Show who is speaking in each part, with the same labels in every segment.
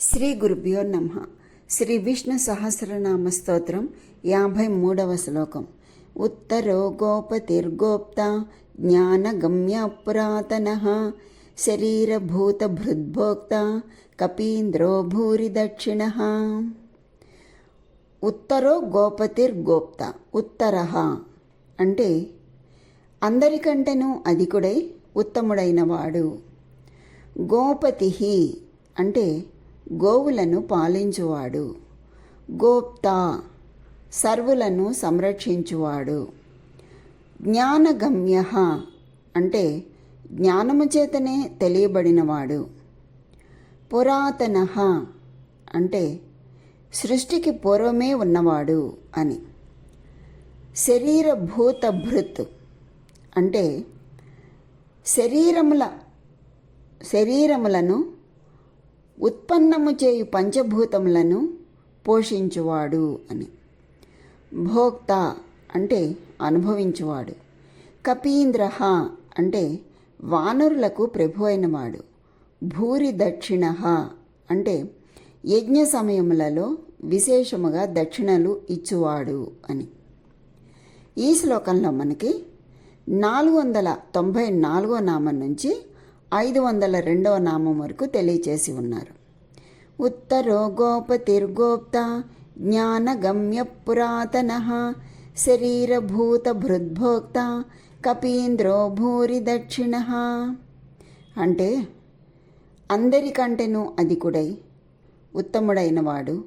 Speaker 1: శ్రీ గురుభ్యో నమ. శ్రీ విష్ణు సహస్రనామ స్తోత్రం యాభై మూడవ శ్లోకం. ఉత్తరో గోపతిర్గోప్త జ్ఞానగమ్య పురాతన. శరీరభూతభృద్భోక్త కపీంద్రో భూరి దక్షిణ. ఉత్తరో గోపతిర్గోప్త ఉత్తర అంటే అందరికంటేనూ అధికుడై ఉత్తముడైన వాడు గోపతి అంటే గోవులను పాలించువాడు. గోప్త సర్వులను సంరక్షించువాడు. జ్ఞానగమ్య అంటే జ్ఞానము చేతనే తెలియబడినవాడు. పురాతన అంటే సృష్టికి పూర్వమే ఉన్నవాడు అని. శరీరభూత భృత్ అంటే శరీరముల శరీరములను ఉత్పన్నము చేయు పంచభూతములను పోషించువాడు అని. భోక్త అంటే అనుభవించువాడు. కపీంద్ర అంటే వానరులకు ప్రభు అయినవాడు. భూరి దక్షిణ అంటే యజ్ఞ సమయములలో విశేషముగా దక్షిణలు ఇచ్చువాడు అని. ఈ శ్లోకంలో మనకి నాలుగు వందల తొంభై నాలుగో నామం నుంచి ఐదు వందల రెండవ నామం వరకు తెలియచేసి ఉన్నారు. ఉత్తరో గోపతిర్గోప్త జ్ఞానగమ్య పురాతన శరీరభూత భృద్భోక్త కపీంద్రో భూరి దక్షిణ అంటే అందరికంటేనూ అధికుడై ఉత్తముడైనవాడు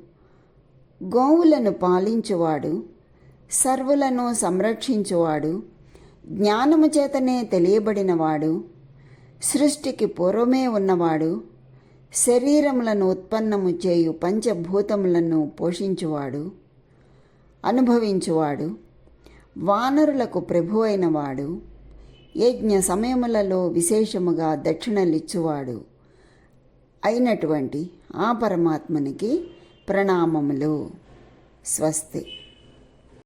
Speaker 1: గోవులను పాలించువాడు సర్వులను సంరక్షించువాడు జ్ఞానము చేతనే తెలియబడినవాడు సృష్టికి పూర్వమే ఉన్నవాడు శరీరములను ఉత్పన్నము చేయు పంచభూతములను పోషించువాడు అనుభవించువాడు వానరులకు ప్రభు అయినవాడు యజ్ఞ సమయములలో విశేషముగా దక్షిణలిచ్చువాడు అయినటువంటి ఆ పరమాత్మనికి ప్రణామములు. స్వస్తి.